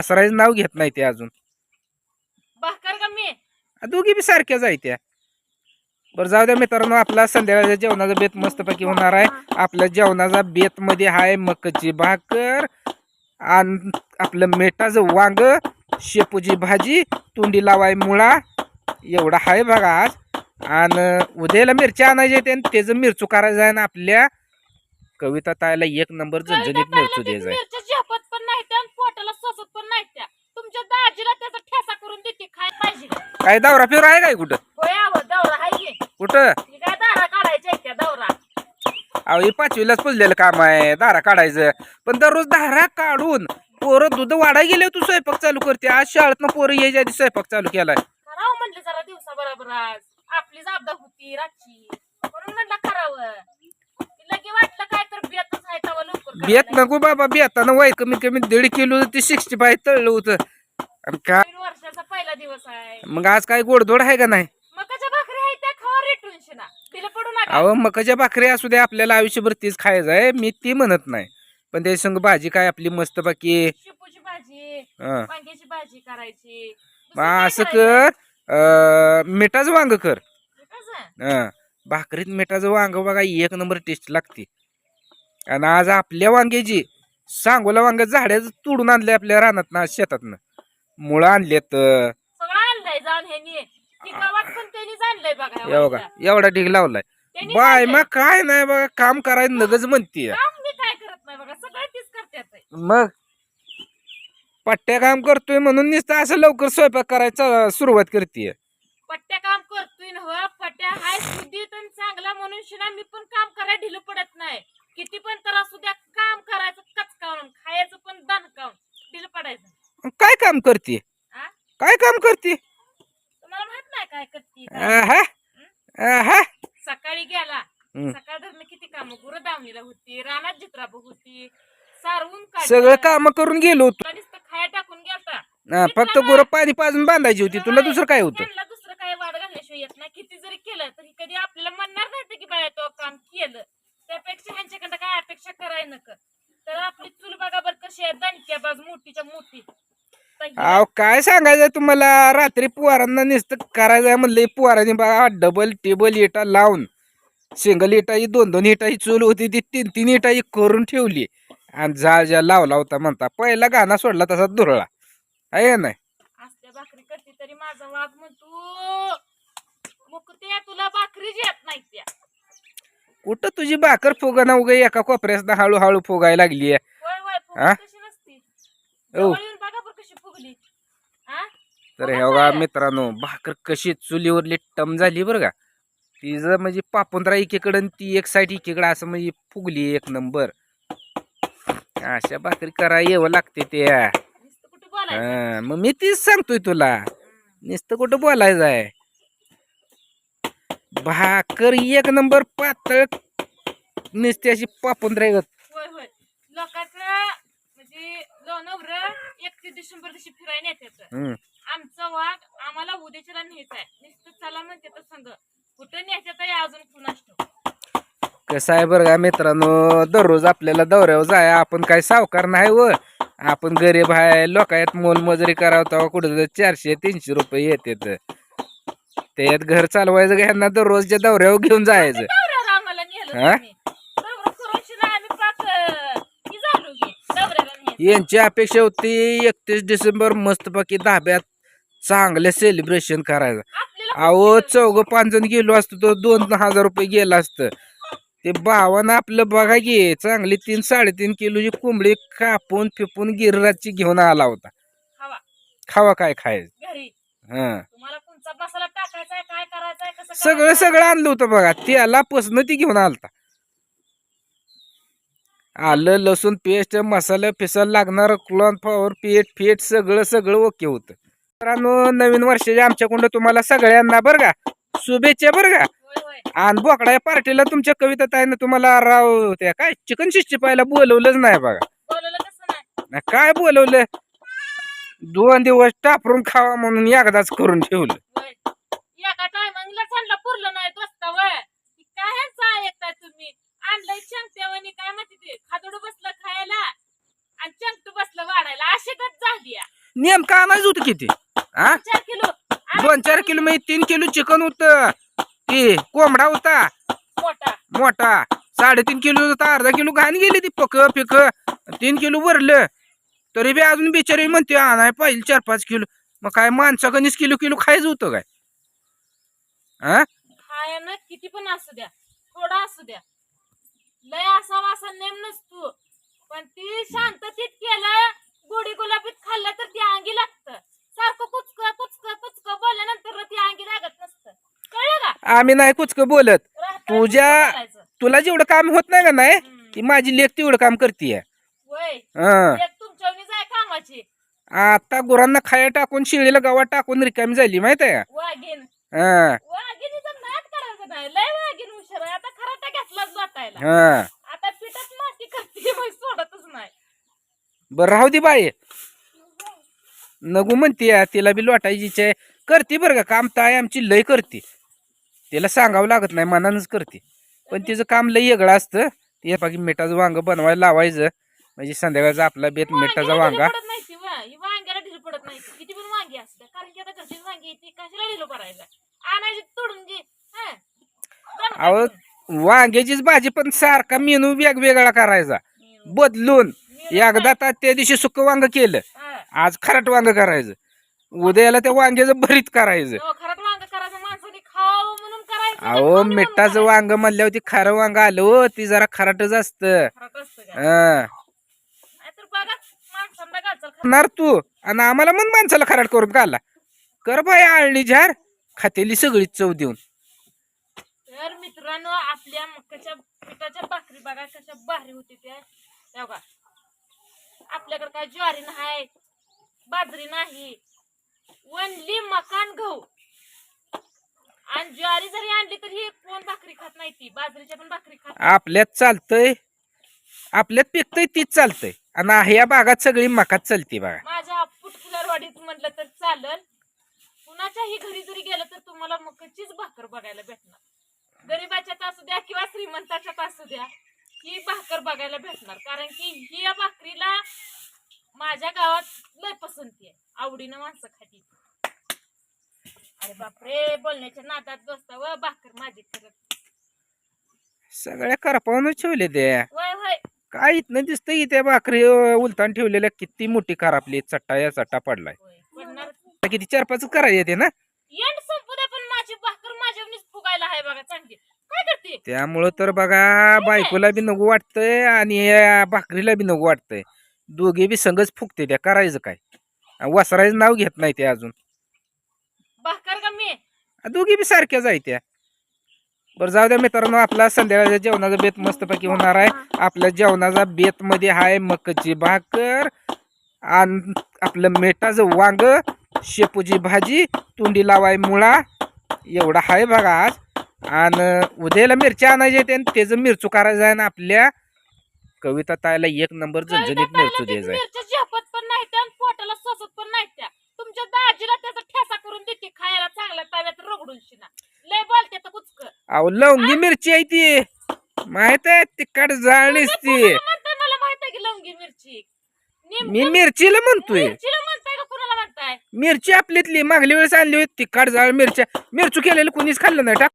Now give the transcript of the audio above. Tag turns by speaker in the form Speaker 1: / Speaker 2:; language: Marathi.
Speaker 1: सासराचं नाव घेत नाही ते अजून.
Speaker 2: भाकर का मी?
Speaker 1: दोघी बी सारख्याच आहे त्या बरं जाऊ द्या मित्रांनो आपला संध्याकाळच्या जेवणाचा बेत मस्तपैकी होणार आहे. आपल्या जेवणाचा बेत मध्ये आहे मकची भाकर आणि आपलं मिठाचं वांग शेपूची भाजी तोंडी लावाय मुळा एवढा आहे बघा आज. आणि उद्याला मिरच्या आणायच्या आहेत आणि त्याचं मिरचू करायचं आहे ना आपल्या कविता तायला एक नंबर झणझणीत मिरचू द्यायचा आहे.
Speaker 2: मिरच्या झेपत पण नाही त्या आणि पोटाला सोसत पण नाही त्या. तुमच्या दाजीला त्याचा ठेसा करून देते खाय पाहिजे.
Speaker 1: काय दौरा फिर आहे काय कुठं?
Speaker 2: होय आवं, दौरा हाय की.
Speaker 1: कुठं?
Speaker 2: ही काय दारा काढायच्या आहेत त्या दौरा
Speaker 1: अहो हे पाचवीलाच पुजलेलं काम आहे धारा काढायचं. पण दररोज धारा काढून पोरं दूध वाढाय गेले तू स्वयंपाक चालू करते. आज शाळेतनं पोरं यायच्या आधी स्वयंपाक चालू केलाय.
Speaker 2: करावं म्हटलं जरा दिवसा बरोबर आज. आपली जाबदा होती रातची. म्हणून म्हटलं करावं. लगे वाटलं काय
Speaker 1: बेत नको बाबा बेतानं वय कमीत कमी दीड किलो ते सिक्स्टी फाय तळलं होतं. आणि काय?
Speaker 2: नवीन वर्षाचा पहिला दिवस आहे.
Speaker 1: मग आज काय गोडधोड आहे का नाही?
Speaker 2: मकाच्या भाकरी आहे त्या खावा रेटून शिना तिला पडू नका.
Speaker 1: अहो मकाच्या भाकरी असू द्या आपल्याला आयुष्यभर तीच खायचं आहे. मी ती म्हणत नाही. पण त्याच्या संग भाजी काय आपली मस्त बाकी
Speaker 2: शेपूची भाजी
Speaker 1: हं.
Speaker 2: वांग्याची भाजी करायची.
Speaker 1: मग असं कर अं, मिठाचं वांग कर.
Speaker 2: कर
Speaker 1: हं. भाकरीत मिठाचं वांग बघा एक नंबर टेस्ट लागते. आणि आज आपल्या वांग्याची सांगोला वांग झाड्याचं तोडून आणले आपल्या रानात ना शेतातनं. मुळं आणलेत
Speaker 2: वरच्या.
Speaker 1: एवढा ढीग लावलाय. बाय. मग काय नाही बघा काम करायला नगच म्हणतीय. मग? पट्ट्या काम करतोय म्हणून नुसतं असं लवकर स्वयंपाक करायचा सुरुवात करते
Speaker 2: पट्ट्या काम करतोय ना हो पट्ट्या हाय चांगला म्हणून शिना मी पण काम करायला ढिलं पडत नाही. किती पण तर असू द्या काम करायचं कचकावून खायचं पण दण काऊन ढिलं पडायचं.
Speaker 1: काय काम करते?
Speaker 2: आ?
Speaker 1: काय काम करते?
Speaker 2: तुम्हाला माहीत नाही काय करते काय?
Speaker 1: आहा, आहा.
Speaker 2: सकाळी गेला.
Speaker 1: हम्म.
Speaker 2: सकाळ धरणं किती काम? गुरु दावणीला होती रानात जित्राब होती सारवून काढलं.
Speaker 1: सगळं काम करून गेलो होतो.
Speaker 2: तुला नुसतं खाया टाकून गेलता.
Speaker 1: हा, फक्त गुरं पाणी पाजून बांधायची होती. तुला दुसरं काय होतं?
Speaker 2: त्यांना दुसरं काय वाद घालण्याशिवाय येत नाही. किती जरी केलं तरी कधी आपल्याला म्हणणार नाही की बाया तो काम केलं. त्यापेक्षा ह्यांच्याकडे काय अपेक्षा कराय नक. तर आपली चूल बघा बरं कशी आहे दणक्या बाज मोठीच्या मोठी. तर ही-
Speaker 1: अहो काय सांगायचं तुम्हाला? रात्री पुवारांना नुसतं करायचं म्हणलं पुवारांनी बघा डबल टेबल इटा लावून. सिंगल इटाई दोन दोन इटाई चूल होती ती तीन तीन इटाई करून ठेवली. आणि जा जा लावला होता म्हणता पहिला गाणा सोडला तसा धुरळा. आहे नाही?
Speaker 2: असल्या भाकरी करते तरी माझा वाघ म्हणतो मुकते तुला भाकरीच येत नाही त्या.
Speaker 1: कुठं तुझी भाकर फुगना उगा एका कोपऱ्यात हळूहळू फुगायला लागली हा? तर हे बघा मित्रांनो भाकर कशी चुलीवरली टम झाली बरं का? तिचं म्हणजे पापुंद्रा एकीकडं आणि ती एक साईड एकीकडं असं म्हणजे फुगली एक नंबर. अशा भाकरी करा यावं लागते त्या. हा, मग मी तीच सांगतोय तुला. नुसतं कुठं बोलायचं आहे? भाकर एक नंबर पातळ नुसती अशी पापुंद्रा
Speaker 2: होय होय. लोकांचं म्हणजे नवर एकतीस डिसेंबर दिवशी फिरायला येतात
Speaker 1: हम्म.
Speaker 2: आमचा वाघ आम्हाला उद्याच्याला न्यायचा आहे. नुसतं चला म्हणते तर संग. कुठं न्यायचं आहे अजून कुणाच ठाऊक.
Speaker 1: कसं आहे बरं का मित्रांनो? दररोज आपल्याला दौऱ्यावर जाय आपण काय सावकार नाही व. आपण गरीब आहे लोकायत मोलमजुरी करावं तेव्हा कुठं चारशे तीनशे रुपये येतात. त्यात घर चालवायचं का ह्यांना दररोजच्या दौऱ्यावर घेऊन जायचं.
Speaker 2: दौऱ्यावर आम्हाला नेलं
Speaker 1: हा?
Speaker 2: तुम्ही. दौरा करून शिना आम्ही पाक अं, ही झालो की दौऱ्याला न्यायचं.
Speaker 1: यांची अपेक्षा होती एकतीस डिसेंबर मस्तपैकी धाब्यात चांगलं सेलिब्रेशन करायचं.
Speaker 2: आपल्याला
Speaker 1: अहो चौघ पाच जण गेलो असतो तर दोन हजार रुपये गेलं असतं. ते भावानं आपलं बघा की चांगली तीन साडेतीन किलोची कोंबडी कापून फिपून गिरराजची घेऊन आला होता.
Speaker 2: खावा.
Speaker 1: खावा काय खायचं?
Speaker 2: घरी.
Speaker 1: हं.
Speaker 2: तुम्हाला कोणचा मसाला टाकायचा आहे काय करायचं आहे कसं
Speaker 1: सगळं
Speaker 2: करायचं आहे?
Speaker 1: सगळं आणलं होतं बघा. त्याला पसनं ती घेऊन आलता. आलं लसूण पेस्ट मसाला फिसाला लागणार क्लॉन फ्लॉवर पीठ फीट सगळं सगळं ओके होतं. मित्रांनो नवीन वर्षाच्या आमच्याकडून तुम्हाला सगळ्यांना बरं का शुभेच्छा बरं का.
Speaker 2: होय होय.
Speaker 1: आणि बोकडा या पार्टीला तुमच्या कविता ताईनं तुम्हाला राव त्या काय चिकन शिष्टी पाहायला बोलवलंच नाही बघा.
Speaker 2: बोलवलं कसं नाही?
Speaker 1: ना काय बोलवलं? दोन दिवस टापरून खावा म्हणून एकदाच करून ठेवलं.
Speaker 2: एका टायमिंगला चालला पुरलं नाही दोस्त वय. काय ह्यांचं ऐकताय तुम्ही? आणलंय शंकतेवानी काय म्हणते ते? खादोड बसलं खायला आणि चंकटू बसलं वाढायला. अशी गत झाली या.
Speaker 1: नेमकं आणायचं होतं किती? हा
Speaker 2: चार किलो. आणि
Speaker 1: दोन चार किलो म्हणजे तीन किलो चिकन होत. ते कोंबडा होता.
Speaker 2: मोठा.
Speaker 1: मोठा. साडेतीन किलो होता. अर्धा किलो घाण गेली ती पक पिक. तीन किलो भरलं तरी बी अजून बिचारी म्हणते आणाय पाहिजे चार पाच किलो. मग काय माणसाकनीच किलो किलो खायचं होतं काय? हा
Speaker 2: खायनं किती पण असू द्या. थोडा असू द्या. लय असावा असा नेम नसतो. पण ती शांततेत केलं गोडी गुलाबीत खाल्लं तर ती अंगी लागतं. सारखं कुचक कुचक कुचक बोलल्यानंतर ती अंगी लागत नसतं. कळलं का?
Speaker 1: आम्ही नाही कुचक बोलत.
Speaker 2: राहतं
Speaker 1: तुझ्या-
Speaker 2: बोलायचं.
Speaker 1: तुला जेवढं काम होत नाही का नाही
Speaker 2: हम्म.
Speaker 1: ती माझी लेख तेवढं काम करते हं.
Speaker 2: एक
Speaker 1: आता गुरांना खाया टाकून शिळीला गावात टाकून रिकामी झाली माहीत आहे? का
Speaker 2: वाघीन
Speaker 1: हं,
Speaker 2: वाघिनीचा नाद करायचा नाही. लय वाघीन हुशार आहे. आता खराटा घेतलाच वाटायला.
Speaker 1: हं.
Speaker 2: आता पिठात माती करते मग सोडतच नाही.
Speaker 1: बरं राहू दे बाई. नगू म्हणते तिला बी लोटायची इच्छा आहे. करते बरं का काम ताय आमची लय करते. तिला सांगावं लागत नाही मनानच करते. पण तिचं काम लय वेगळं असतं. ते बाकी मिठाचं वांग बनवायला लावायचं. म्हणजे संध्याकाळचा आपला बेत मिठाचा वांगा.
Speaker 2: पडत नाही. ही वांग्याला ढिल पडत नाही. किती पण वांगी असते कारण की आता घरचीच वांगी आहे, ती कशाला ढिलो करायला आणायची तोडून घे. हं.
Speaker 1: अहो. वांग्याचीच भाजी पण सारखा मेनू वेगवेगळा करायचा. बदलून. एकदा तर त्या दिवशी सुक वांग केलं.
Speaker 2: हं.
Speaker 1: आज खराट वांग करायचं. उद्याला त्या वांग्याचं भरीत करायचं.
Speaker 2: खरंच वांग करायचं. माणसाने खावं म्हणून करायचं. का
Speaker 1: अहो
Speaker 2: खाऊ म्हणून
Speaker 1: मिठाचं? वांग म्हणल्यावर ती खरं वांग आलं हो ती जरा खराटच असतं.
Speaker 2: खरंच असतं का?
Speaker 1: हं. करणार तू? आणि आम्हाला मन माणसाला खराट करून काढला कर बाय आळणी झार खातेली सगळी चव देऊन.
Speaker 2: तर मित्रांनो आपल्या मक्याच्या पिठाच्या भाकरी बघा कशा भारी होते त्या. बघा. आपल्याकडे काय ज्वारी नाही बाजरी नाही. वनली मकान गहू. आणि ज्वारी जरी आणली तरी कोण भाकरी खात नाही ती. बाजरीच्या पण भाकरी खात.
Speaker 1: आपल्यात चालतंय. आपल्यात पिकतंय तीच चालतंय. आणि ह्या भागात सगळी मकाच चालते बघा.
Speaker 2: माझ्या पुटखिलारवाडीत म्हटलं तर चालल कुणाच्याही घरी जरी गेलं तर तुम्हाला मकाचीच भाकर बघायला भेटणार. गरीबाच्यात असू द्या किंवा श्रीमंताच्यात असू द्या ही भाकर बघायला भेटणार. कारण की ही या भाकरीला माझ्या गावात लय पसंती आहे. आवडीनं माणसं खाती अरे बापरे बोलण्याच्या नादात बसता व भाकर माझी खरंच
Speaker 1: सगळ्या करपावून ठेवले ते.
Speaker 2: वय वय
Speaker 1: काय इथनं दिसतंय त्या भाकरी उलतान ठेवलेल्या किती मोठी खराबली चट्टा या चट्टा पडलाय.
Speaker 2: वय पडणार.
Speaker 1: आता किती चार पाच करायला येते ना?
Speaker 2: एंड संपू द्या पण माझी भाकर माझ्यावनीच फुगायला आहे बघा चांगली. काय करते?
Speaker 1: त्यामुळं तर बघा बायकोला बी नको वाटतंय आणि या भाकरीला बी नको वाटतंय. दोघे बी संगच फुकते त्या करायचं काय? वसरायचं नाव घेत नाही ते अजून.
Speaker 2: भाकर का मी?
Speaker 1: दोघी बी सारख्याच आहे त्या बरं जाऊ द्या मित्रांनो आपला संध्याकाळच्या जेवणाचा बेत मस्तपैकी होणार आहे. आपल्या जेवणाचा बेत मध्ये आहे मकची भाकर आणि आपलं मेटाचं वांग शेपूची भाजी तोंडी लावाय मुळा एवढा आहे बघा आज. आणि उद्याला मिरच्या आणायच्या आहेत आणि त्याचं मिरचू करायचं आहे ना आपल्या कविता तायला एक नंबर झणझणीत मिरचू द्यायचा आहे
Speaker 2: मिरच्या झेपत पण नाही त्या आणि पोटाला सोसत पण नाही त्या. तुमच्या दाजीला त्याचा ठेसा करून देते खायला चांगला तव्यात रगडून शिना. लय बोलते तर
Speaker 1: अहो लवंगी मिरची आहे ती. माहीत आहे? तिखट जाळणीच ती.
Speaker 2: मला माहीत आहे की लवंगी मिरची? नेमकं
Speaker 1: मी मिरचीला म्हणतोय.
Speaker 2: मिरचीला म्हणताय का कुणाला म्हणताय?
Speaker 1: मिरची आपल्यातली मागल्या वेळेस आणली होती. तिखट जाळ मिरच्या. मिरचू केलेलं कुणीच खाल्लं नाही. टाक.